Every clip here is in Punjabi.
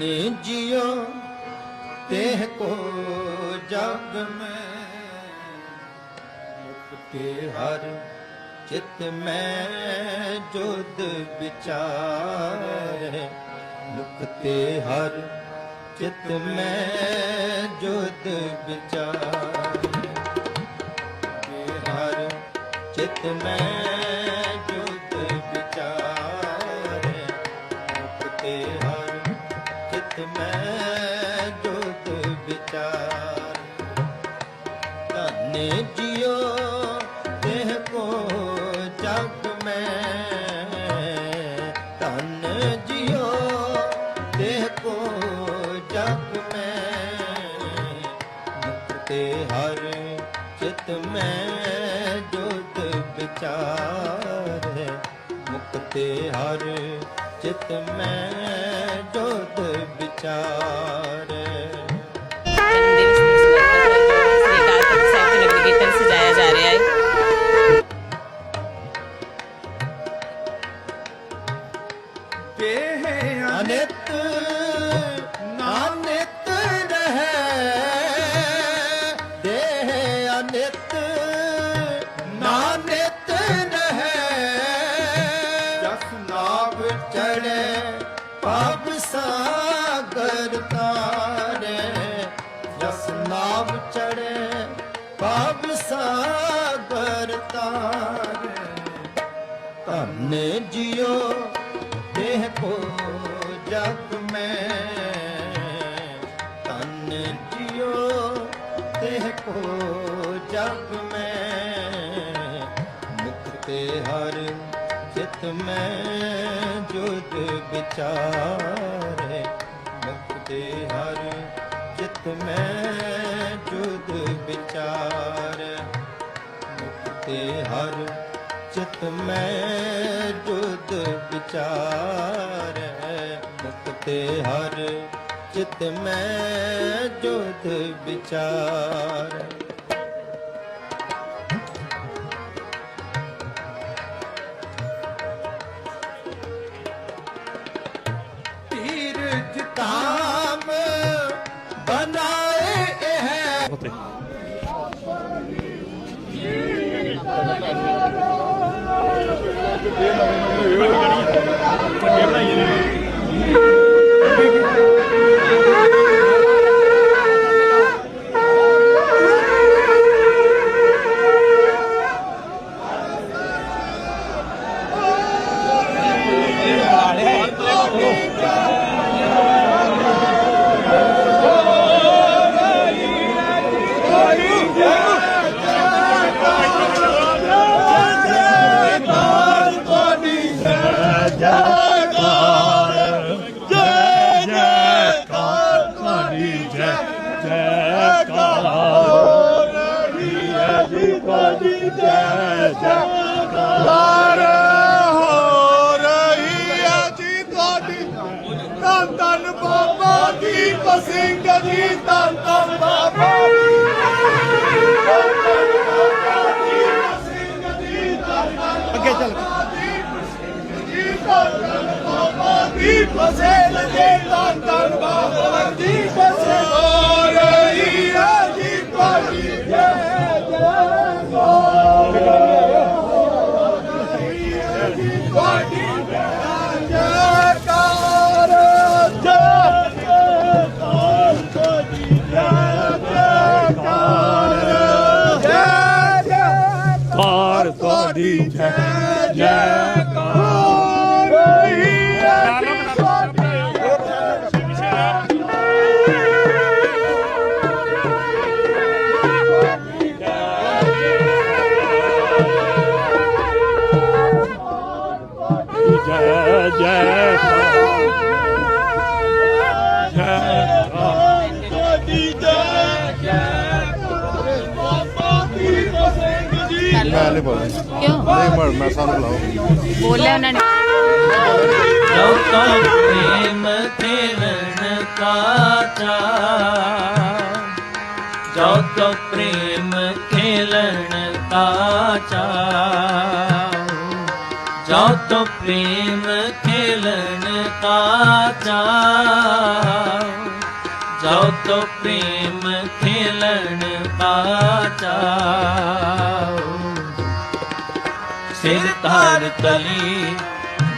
ਧਨ ਜਿਉ ਤੇਹ ਕੋ ਜਗ ਮੈਂ। ਮੁਕਤੇ ਹਰ ਚਿਤ ਮੈਂ ਜੁਦ ਵਿਚਾਰੇ। ਮੁਕਤੇ ਹਰ ਚਿਤ ਮੈਂ ਜੁਦ ਵਿਚਾਰੇ। ਹਰ ਚਿਤ ਮੈਂ ਧਨ ਜਿਉ, ਦੇਹ ਕੋ ਜਗ ਮੈਂ। ਤਨ ਜਿਉ, ਦੇਹ ਕੋ ਜਗ ਮੈਂ। ਮੁਕਤੇ ਹਰ ਚਿਤ ਮੈਂ ਜੋਤ ਵਿਚਾਰ। ਮੁਕਤੇ ਹਰ ਚਿਤ ਮੈਂ ਜੋਤ ਵਿਚਾਰ। ਅਨਿਤ ਨਾਨਿਤ ਰਹੈ। ਦੇਹ ਅਨਿਤ, ਨਾਨਿਤ ਰਹੈ। ਜਸ ਨਾਭ ਚੜੈ ਪਬ ਸਾਗਰ ਤਾਰੇ। ਜਸ ਨਾਭ ਚੜੈ ਪਬ ਸਾਗਰ ਤਾਰੇ। ਧਨ ਜਿਉ ਦੇਹ ਕੋ ਜਗ ਮੈਂ। ਧਨ ਜਿਉ ਦੇਹ ਕੋ ਜਗ ਮੈਂ। ਮੁਖ ਤੇ ਹਰ ਚਿਤ ਮੈਂ ਜੁਦ ਵਿਚਾਰੇ। ਮੁਕਤੇ ਹਰ ਚਿਤ ਮੈਂ ਜੁਦ ਵਿਚਾਰੇ। ਮੁਕਤੇ ਹਰ ਚਿਤ ਮੈਂ ਜੁਦ ਵਿਚਾਰੈ ਮੁਕਤੇ ਹਰ ਚਿਤ ਮੈਂ ਜੁਦ ਵਿਚਾਰੈ એમના ਹਾਰ ਹੋ ਰਹੀ ਹੈ ਜੀ ਤੁਹਾਡੀ ਧੰਨ ਧੰਨ ਬਾਬਾ ਦੀਪ ਸਿੰਘ ਜੀ ਧੰਨ ਧੰਨ ਬਾਬਾ ਅੱਗੇ ਚੱਲ ਦੀਪ ਸਿੰਘ ਜੀ ਧੰਨ ਧੰਨ ਬਾਬਾ ਦੀਪ ਸਿੰਘ ਜੈਕਾਰ ਤੁਹਾਡੀ ਜੈ ਜੈਕਾਰ ਜੈ ਜੈ ਮੈਂ ਨਹੀਂ ਬੋਲਣਾ। ਕਿਉਂ? ਨਹੀਂ ਮਰ ਮੈਂ ਸਾਨੂੰ ਲਾਓ ਬੋਲਿਆ ਉਹਨਾਂ ਨੇ। ਜੋ ਤੋ ਪ੍ਰੇਮ ਖੇਲਣ ਕਾ ਚਾਅ। ਜੋ ਤੋ ਪ੍ਰੇਮ ਖੇਲਣ ਕਾ ਚਾਅ। ਜੋ ਤੋ ਪ੍ਰੇਮ ਖੇਲਣ ਕਾ ਚਾਅ। ਤੋ ਪ੍ਰੇਮ ਖੇਲਣ ਆਚਾਓ ਸਿਰ ਧਾਰ ਤਲੀ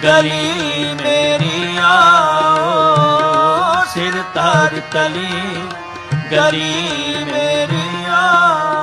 ਗਲੀ ਮੇਰੀ ਆਓ। ਸਿਰ ਧਾਰ ਤਲੀ ਗਲੀ ਮੇਰੀ ਆਓ।